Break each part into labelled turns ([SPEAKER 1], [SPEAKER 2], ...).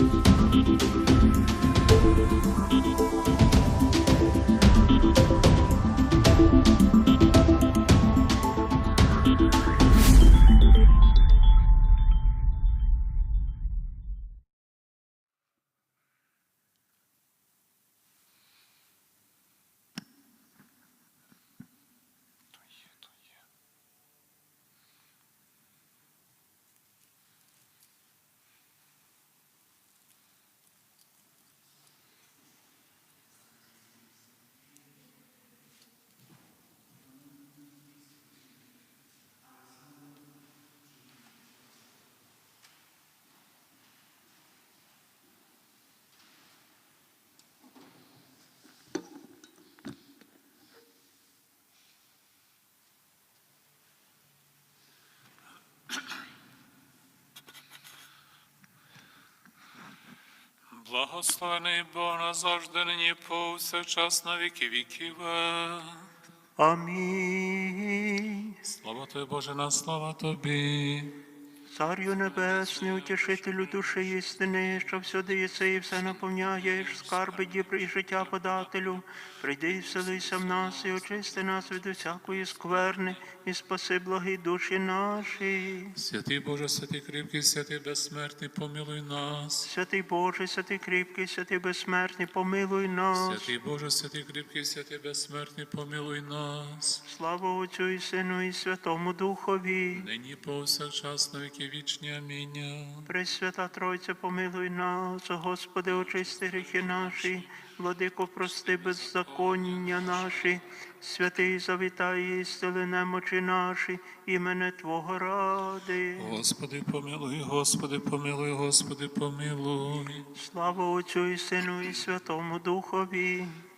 [SPEAKER 1] Thank you. Благословений Бог назавжди нині повсякчас на віки віків.
[SPEAKER 2] Амінь.
[SPEAKER 1] Слава Тобі, Боже, на слава Тобі.
[SPEAKER 2] Царю Небесний, утішителю душі істини, що всюди єси і все наповняєш, скарби дібри і життя подателю. Прийди і вселися в нас і очисти нас від усякої скверни, і спаси благі душі наші.
[SPEAKER 1] Святий Боже, святий кріпкий, святий безсмертний, помилуй нас.
[SPEAKER 2] Святий Боже, святий кріпкий, святий безсмертний, помилуй нас.
[SPEAKER 1] Святий Боже, святий кріпкий, святий безсмертний, помилуй нас.
[SPEAKER 2] Слава Отцю і Сину, і Святому Духові.
[SPEAKER 1] Нині повсякчас на віки вічні. Амінь.
[SPEAKER 2] Пресвята Тройця, помилуй нас, Господи, очисти гріхи наші, владико, прости беззаконня наші, святий завітай, і стели немочі наші, імене Твого ради.
[SPEAKER 1] Господи, помилуй, Господи, помилуй, Господи, помилуй.
[SPEAKER 2] Слава Отцю і Сину, і Святому Духові.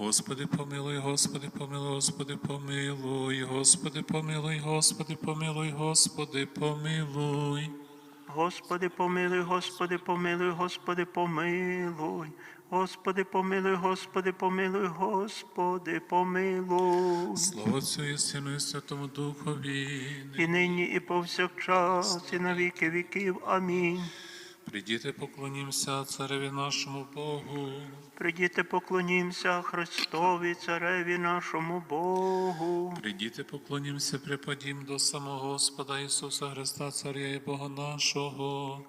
[SPEAKER 1] Господи, помилуй, Господи, помилуй, Господи, помилуй, Господи, помилуй, Господи, помилуй, Господи, помилуй.
[SPEAKER 2] Господи, помилуй, Господи, помилуй, Господи, помилуй. Господи, помилуй, Господи, помилуй, Господи, помилуй.
[SPEAKER 1] Слава Отцю і Сину і Святому Духові.
[SPEAKER 2] І нині, і повсякчас, і на віки віків. Амінь.
[SPEAKER 1] Придіти, поклонімося Цареві нашому Богу.
[SPEAKER 2] Придіти, поклонімся Христові, Цареві нашому Богу.
[SPEAKER 1] Придіти, поклонімося, припадім до самого Господа Ісуса Христа, Царя і Бога нашого.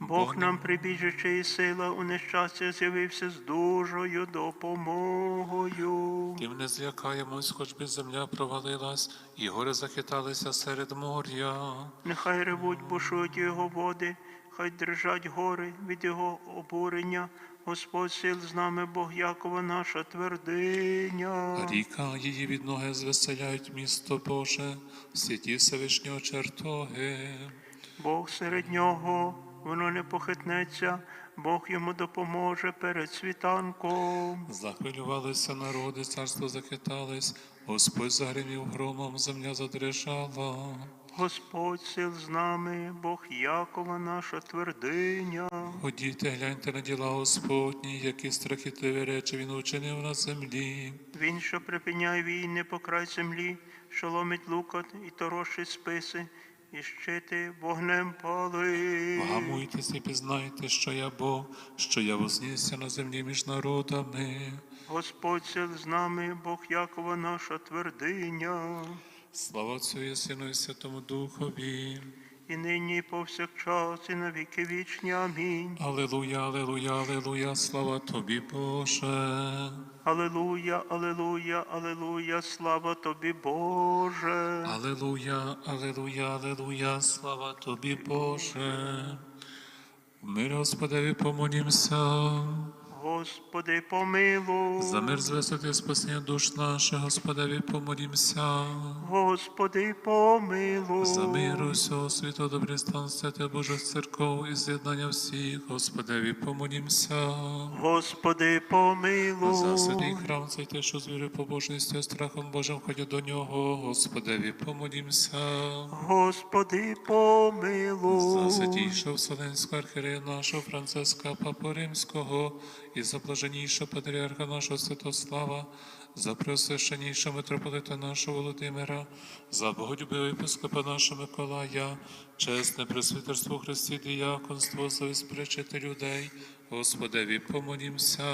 [SPEAKER 2] Бог нам прибіжиче і сила у нещастя з'явився з дужою допомогою.
[SPEAKER 1] Тим не злякаємось, хоч би земля провалилась, і гори захиталися серед моря.
[SPEAKER 2] Нехай ревуть, бушують його води, хай дрижать гори від його обурення. Господь сил з нами, Бог Якова, наша твердиня.
[SPEAKER 1] Ріка її від ноги звеселяють місто Боже, святі Всевишнього чертоги.
[SPEAKER 2] Бог серед нього, воно не похитнеться, Бог йому допоможе перед світанком.
[SPEAKER 1] Захвилювалися народи, царство захитались, Господь загримів громом, земля задрижала.
[SPEAKER 2] Господь сил з нами, Бог Якова, наша твердиня.
[SPEAKER 1] Ходіте, гляньте на діла Господні, які страхітливі речі він учинив на землі.
[SPEAKER 2] Він, що припиняє війни по край землі, що ломить лукот і торошить списи, і щити вогнем палить.
[SPEAKER 1] Вгамуйтеся і пізнайте, що я Бог, що я вознісся на землі між народами.
[SPEAKER 2] Господь сил з нами, Бог Якова, наша твердиня.
[SPEAKER 1] Слава Отцю і Сину і Святому Духові.
[SPEAKER 2] І нині, і повсякчас, і на віки вічні. Амінь.
[SPEAKER 1] Алелуя, алелуя, алелуя, слава тобі, Боже.
[SPEAKER 2] Алелуя, алелуя, алелуя, слава тобі, Боже.
[SPEAKER 1] Алелуя, алелуя, алелуя, слава тобі, Боже. В мирі Господеві помолімся.
[SPEAKER 2] Господи, помилуй.
[SPEAKER 1] За мир з висоти спасіння душ наших, Господеві, помолімся.
[SPEAKER 2] Господи, помилуй.
[SPEAKER 1] За мир усього світу, добрий стан святи Божих церков і з'єднання всіх, Господеві, помолімся.
[SPEAKER 2] Господи, помилуй.
[SPEAKER 1] За святий храм цей те, що з вірою побожністю, страхом Божим ходять до нього, Господеві, помолімся.
[SPEAKER 2] Господи, помилуй.
[SPEAKER 1] За святійшого Вселенського архірея нашого Франциска Папу Римського і за блаженнішого патріарха нашого Святослава, за преосвященнішого митрополита нашого Володимира, за боголюбивого єпископа нашого Миколая, чесне пресвітерство Христі, діяконство, за спречити людей, Господеві, помолімся.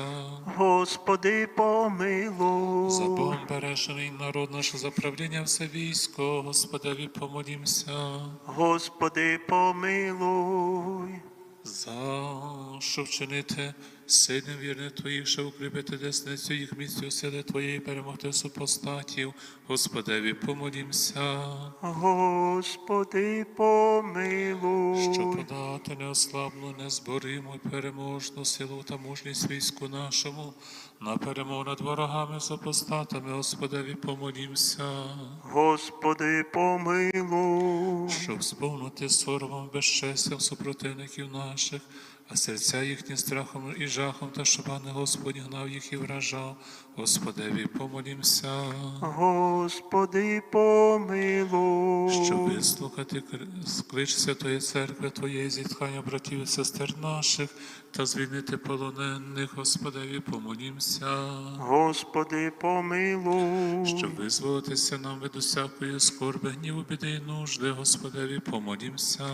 [SPEAKER 2] Господи, помилуй.
[SPEAKER 1] За Богом бережений народ наш, за правління все військо, Господеві, помолімся.
[SPEAKER 2] Господи, помилуй.
[SPEAKER 1] За що вчинити сильним вірне Твоїх, що укріпити десницю їх місцю сили Твоєї перемогти супостатів. Господеві, помолімся,
[SPEAKER 2] Господи, помилуй.
[SPEAKER 1] що подати неослабну, незбориму і переможну силу та мужність війську нашому, на перемогу над ворогами супостатами, Господеві, помолімся.
[SPEAKER 2] Господи, помилуй.
[SPEAKER 1] щоб сповнити соромом безчестям супротивників наших, а серця їхні страхом і жахом, та щоб не Господь гнав їх і вражав. Господеві, помолімся,
[SPEAKER 2] Господи, помилуй.
[SPEAKER 1] щоб вислухати кр- клич Святої Церкви Твоєї зітхання братів і сестер наших та звільнити полонених, Господеві, помолімся.
[SPEAKER 2] Господи, помилуй.
[SPEAKER 1] Щоб визволитися нам від усякої скорби, гніву, біди і нужди, Господеві, помолімся.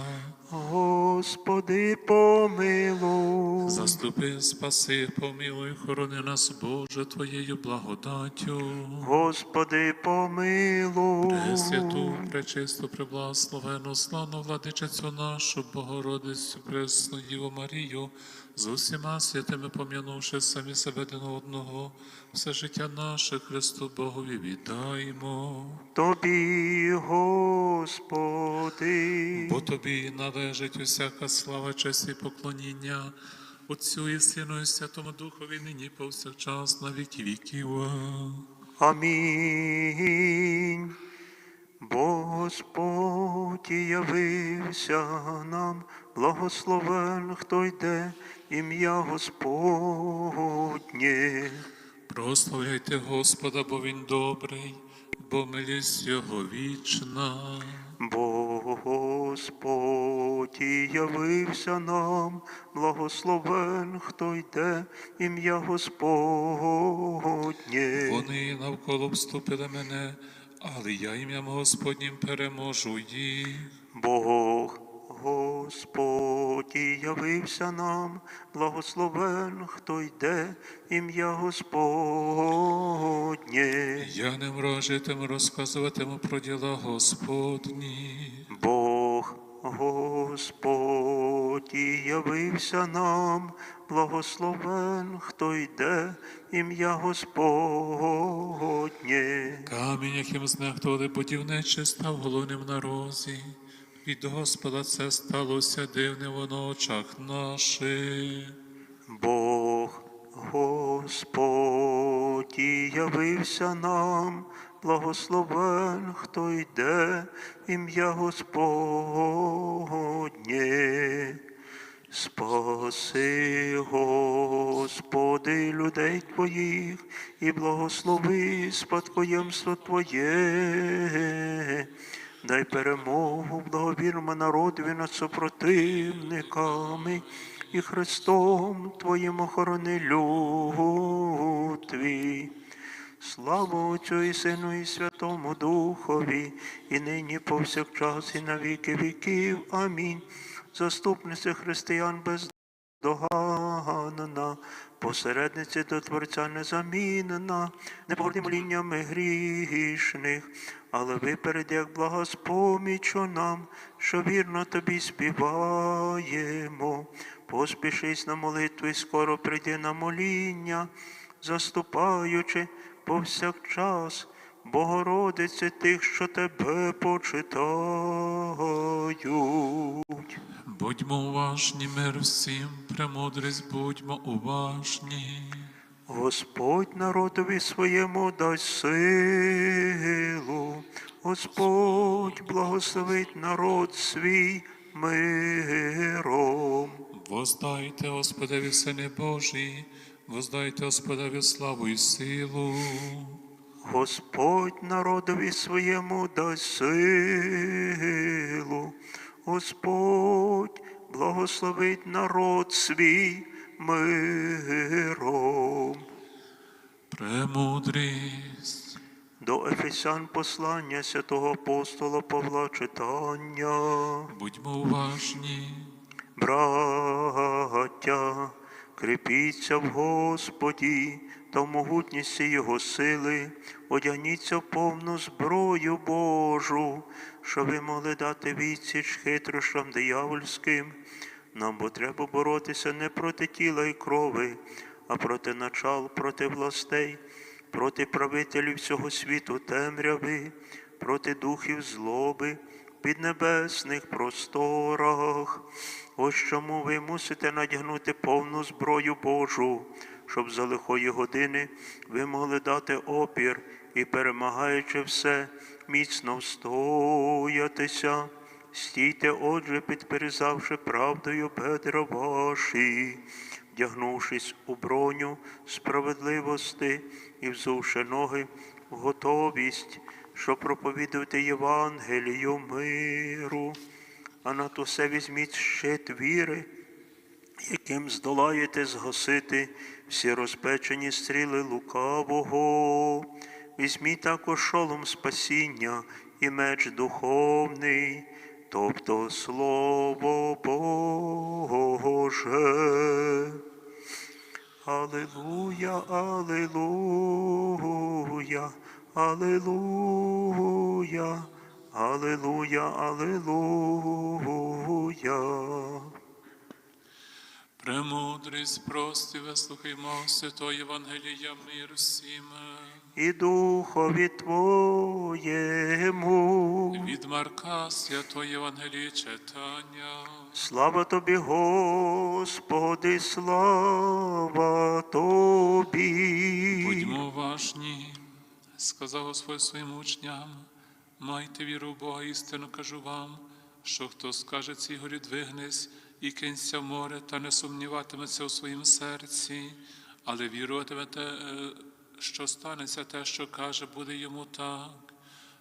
[SPEAKER 2] Господи, помилуй.
[SPEAKER 1] Заступи, спаси, помилуй, хорони нас, Боже, Твоєю благодаттю.
[SPEAKER 2] Господи, помилуй.
[SPEAKER 1] Пресвяту, пречисту, преблагословену, славну владичицю нашу, Богородицю, пресну Діву Марію, з усіма святими пом'янувши самі себе один одного, все життя наше Христу Богові віддаємо.
[SPEAKER 2] Тобі, Господи.
[SPEAKER 1] Бо тобі належить усяка слава, честь і поклоніння, Отцю і Сину, і Святому Духові, нині повсякчас на віки віків.
[SPEAKER 2] Амінь. Господь явився нам, благословен, хто йде, ім'я Господнє.
[SPEAKER 1] Прославляйте Господа, бо Він добрий, бо милість Його вічна.
[SPEAKER 2] Господь явився нам, благословен, хто йде, ім'я Господнє.
[SPEAKER 1] Вони навколо вступили мене, але я ім'ям Господнім переможу їх.
[SPEAKER 2] Бог Господь явився нам, благословен, хто йде, ім'я Господнє.
[SPEAKER 1] Я не мрожитиму, розказуватиму про діла Господні.
[SPEAKER 2] Бог Господь явився нам, благословен, хто йде, ім'я Господнє.
[SPEAKER 1] Камінь, яким знехтували будівничі, став головним на розі. Від Господа це сталося дивне воно очах наших.
[SPEAKER 2] Бог Господь явився нам, благословен, хто йде, ім'я Господнє. Спаси, Господи, людей Твоїх, і благослови спадкоємство Твоє. Дай перемогу благовірному народові над супротивниками і Христом Твоїм охорони Твій. Слава Отцю і Сину і Святому Духові, і нині повсякчас, і на віки віків. Амінь. Заступниця християн бездоганна, посередниці до Творця незамінена, не погорди моліннями грішних, але виперед, як блага спомічу нам, що вірно тобі співаємо. Поспішись на молитву і скоро прийди на моління, заступаючи повсякчас Богородице тих, що тебе почитають.
[SPEAKER 1] Будьмо уважні, мир всім, премудрість, будьмо уважні.
[SPEAKER 2] Господь народові своєму дасть силу, Господь благословить народ свій миром.
[SPEAKER 1] Воздайте Господеві сини Божі, воздайте Господеві славу і силу.
[SPEAKER 2] Господь народові своєму дасть силу, Господь благословить народ свій миром.
[SPEAKER 1] Премудрість.
[SPEAKER 2] До Ефесян послання святого апостола Павла читання.
[SPEAKER 1] Будьмо уважні.
[SPEAKER 2] Браття, кріпіться в Господі та в могутності Його сили, одягніться в повну зброю Божу, щоб ви могли дати відсіч хитрощам диявольським. Нам бо треба боротися не проти тіла і крови, а проти начал, проти властей, проти правителів всього світу темряви, проти духів злоби, піднебесних просторах. Ось чому ви мусите надягнути повну зброю Божу, щоб за лихої години ви могли дати опір і, перемагаючи все, міцно встоятися. Стійте, отже, підперезавши правдою бедра ваші, вдягнувшись у броню справедливості і взувши ноги в готовість, щоб проповідувати Євангелію миру, а на то все візьміть щит віри, яким здолаєте згасити всі розпечені стріли лукавого. Візьміть також шолом спасіння і меч духовний, тобто Слово Боже. Аллилуйя, аллилуйя, аллилуйя, аллилуйя, аллилуйя.
[SPEAKER 1] Премудрість, прості, вислухаймо святої Євангелія, мир всім.
[SPEAKER 2] І духові Твоєму.
[SPEAKER 1] Від Марка святої Євангелії читання.
[SPEAKER 2] Слава тобі, Господи, слава тобі.
[SPEAKER 1] Будьмо уважні, сказав Господь своїм учням, майте віру в Бога, істину кажу вам, що хто скаже цій горі двигнись і кинься в море, та не сумніватиметься у своїм серці, але віруватиме, те, е, що станеться те, що каже, буде йому так.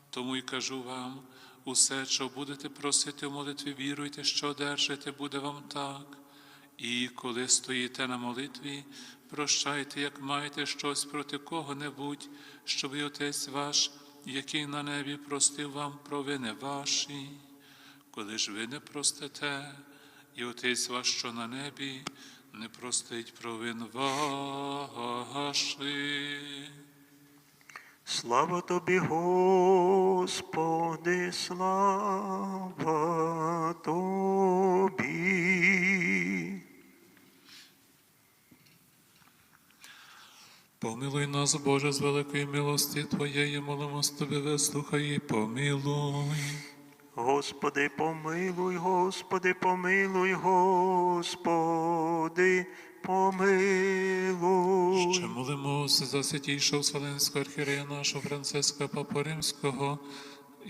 [SPEAKER 1] Тому й кажу вам, усе, що будете просити в молитві, віруйте, що одержите, буде вам так. І коли стоїте на молитві, прощайте, як маєте щось проти кого-небудь, щоб і Отець ваш, який на небі простив вам провини ваші. Коли ж ви не простите, і Отець ваш, що на небі, не простить провин ваших.
[SPEAKER 2] Слава тобі, Господи, слава тобі.
[SPEAKER 1] Помилуй нас, Боже, з великої милості Твоєї, молимось Тобі, вислухай і помилуй.
[SPEAKER 2] Господи, помилуй, Господи, помилуй, Господи, помилуй.
[SPEAKER 1] Ще молимося за святійшого Вселенського архірея нашого Франциска Папу Римського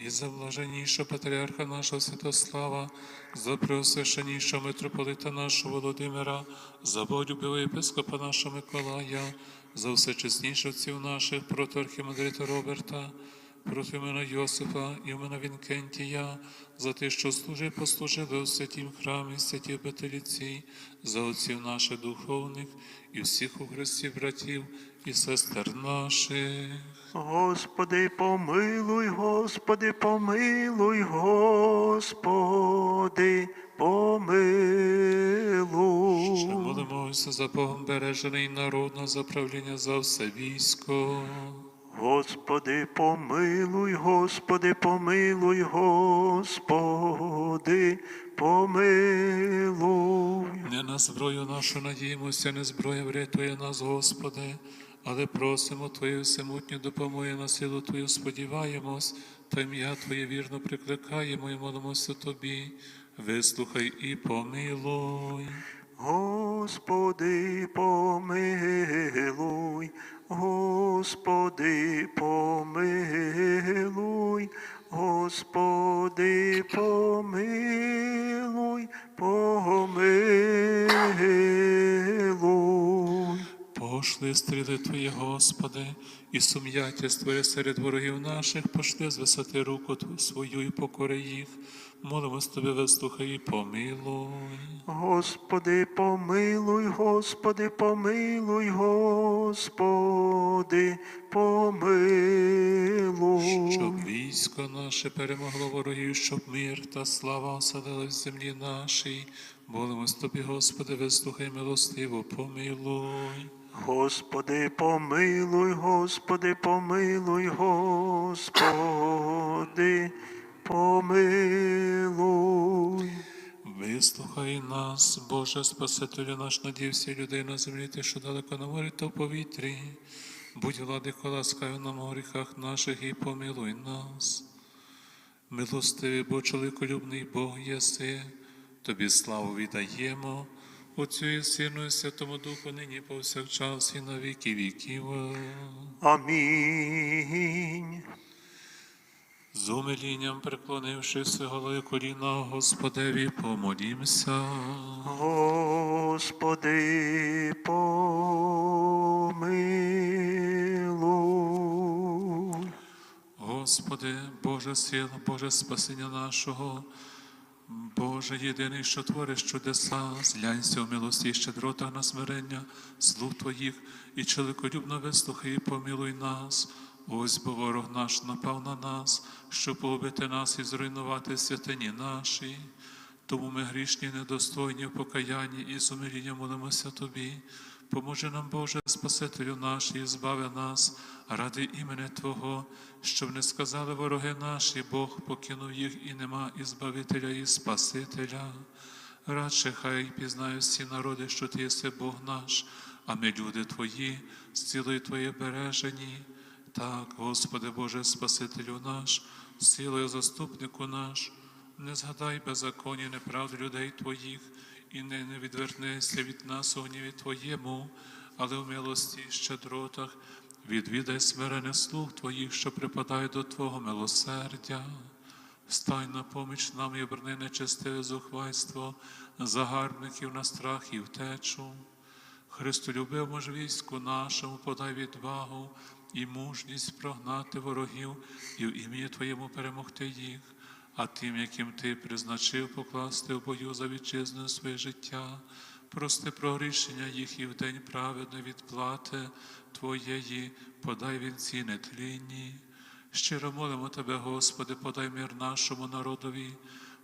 [SPEAKER 1] і за блаженнішого патріарха нашого Святослава, за преосвященнішого митрополита нашого Володимира, за Боголюбивого єпископа нашого Миколая, за всечесніших отців наших, проти архімандрита Роберта, проти імена Йосифа і імена Вінкентія, за те, що служи, послужили у святім храмі, святій Петеліці, за отців наших духовних і всіх у Христі братів і сестер наших.
[SPEAKER 2] Господи, помилуй, Господи, помилуй, Господи, помилуй.
[SPEAKER 1] Ще молимося за Богом бережений народ на заправління за все військо.
[SPEAKER 2] Господи, помилуй, Господи, помилуй, Господи, помилуй.
[SPEAKER 1] Не на зброю нашу надіємося, не зброя врятує нас, Господи, але просимо Твою всемутню допомоги на силу Твою сподіваємось, та ім'я Твоє вірно прикликаємо і молимося Тобі. Вислухай і помилуй.
[SPEAKER 2] Господи, помилуй, Господи, помилуй, Господи, помилуй, помилуй.
[SPEAKER 1] Пошли стріли Твої, Господи, і сум'яття створи серед ворогів наших, пошли з висоти руку свою і покори їх. Молимось Тобі, вислухай і помилуй.
[SPEAKER 2] Господи, помилуй, Господи, помилуй, Господи, помилуй.
[SPEAKER 1] Щоб військо наше перемогло ворогів, щоб мир та слава оселилась в землі нашій. Молимось Тобі, Господи, вислухай милостиво, помилуй.
[SPEAKER 2] Господи, помилуй, Господи, помилуй, Господи, помилуй.
[SPEAKER 1] Вислухай нас, Боже Спасителю наш, надівся людей на землі, ти, що далеко на морі, то в повітрі. Будь владико, ласкавий нам у гріхах наших і помилуй нас. Милостивий, бо чоловіколюбний Бог єси, тобі славу віддаємо, Отцю і Сину, і Святому Духу, нині повсякчас і на віки віків.
[SPEAKER 2] Амінь.
[SPEAKER 1] З умилінням преклонившися голови коліна Господеві, помолімся.
[SPEAKER 2] Господи, помилуй.
[SPEAKER 1] Господи, Боже сила, Боже спасіння нашого, Боже єдиний, що твориш чудеса, зглянься в милості і щедрота на смирення слуг Твоїх, і чоловіколюбно вислухай і помилуй нас. Ось бо ворог наш напав на нас, щоб погубити нас і зруйнувати святині наші. Тому ми грішні, недостойні в покаянні і з умилінням молимося Тобі. Поможи нам, Боже, Спасителю наш, і збави нас ради імені Твого, щоб не сказали вороги наші, Бог покинув їх і нема і Збавителя, і Спасителя. Радше хай пізнають всі народи, що Ти єси Бог наш, а ми, люди Твої, з цілої Твоєї бережені. Так, Господи Боже, Спасителю наш, силою заступнику наш, не згадай беззаконні неправд людей Твоїх, і не, не відвернися від нас у гніві Твоєму, але в милості і щедротах відвідай смирене слуг Твоїх, що припадає до Твого милосердя. Стань на поміч нам і оберни нечестиве зухвальство, загарбників на страх і втечу. Христолюбимо ж війську нашому, подай відвагу і мужність прогнати ворогів і в ім'я Твоєму перемогти їх, а тим, яким Ти призначив покласти в бою за вітчизну своє життя, прости про рішення їх і в день праведної відплати Твоєї, подай вінці нетлінні. Щиро молимо Тебе, Господи, подай мир нашому народові,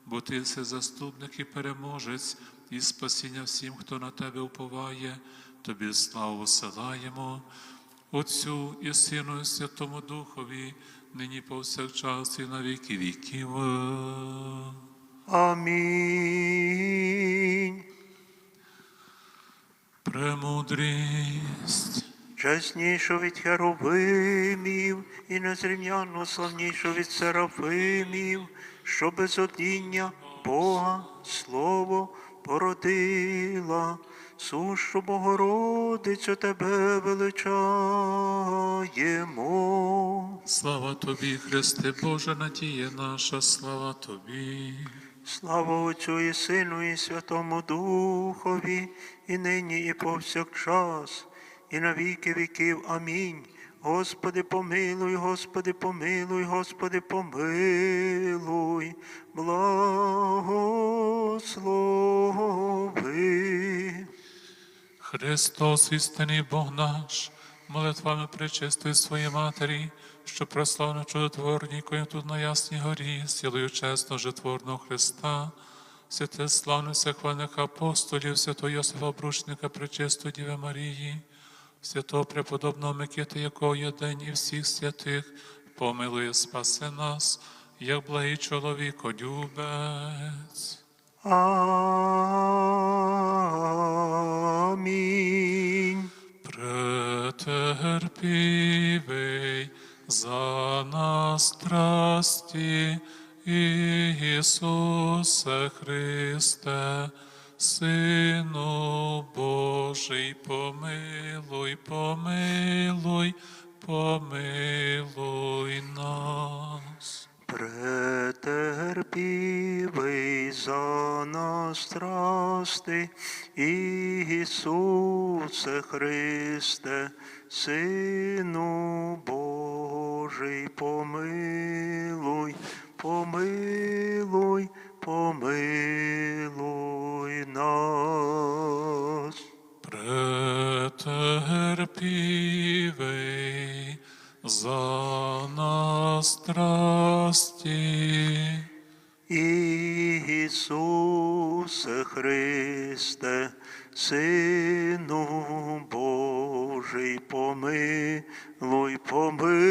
[SPEAKER 1] бо Ти все заступник і переможець, і спасіння всім, хто на Тебе уповає, Тобі славу силаємо, Отцю і Сину, і Святому Духові, нині повсякчас і на віки віків.
[SPEAKER 2] Амінь.
[SPEAKER 1] Премудрість.
[SPEAKER 2] Чеснішу від херовимів і незрівняно славнішу від серафимів, що без одіння Бога Слово породила, сущу Богородицю тебе величаємо.
[SPEAKER 1] Слава Тобі, Христе Боже, надія наша, слава Тобі.
[SPEAKER 2] Слава Отцю і Сину, і Святому Духові, і нині, і повсякчас, і на віки віків. Амінь. Господи, помилуй, Господи, помилуй, Господи, помилуй, благослови.
[SPEAKER 1] Христос, істинний Бог наш, молитвами причистої своєї Матері, що прославно чудотворнікою тут на Ясній горі, силою чесного житворного Христа, святе славне всехвальних апостолів, святого Йосифа Бручника, пречистої Діви Марії, святого преподобного Микити, якого є день і всіх святих, помилує, спаси нас, як благий чоловіко любець.
[SPEAKER 2] Амінь.
[SPEAKER 1] Претерпівий за нас страсті, Ісусе Христе, Сину Божий, помилуй, помилуй, помилуй нас.
[SPEAKER 2] Претерпівий за нас страсти, Ісусе Христе, Сину Божий, помилуй, помилуй, помилуй нас.
[SPEAKER 1] Претерпівий за нас страсті,
[SPEAKER 2] Ісусе Христе, Сину Божий, помилуй, помилуй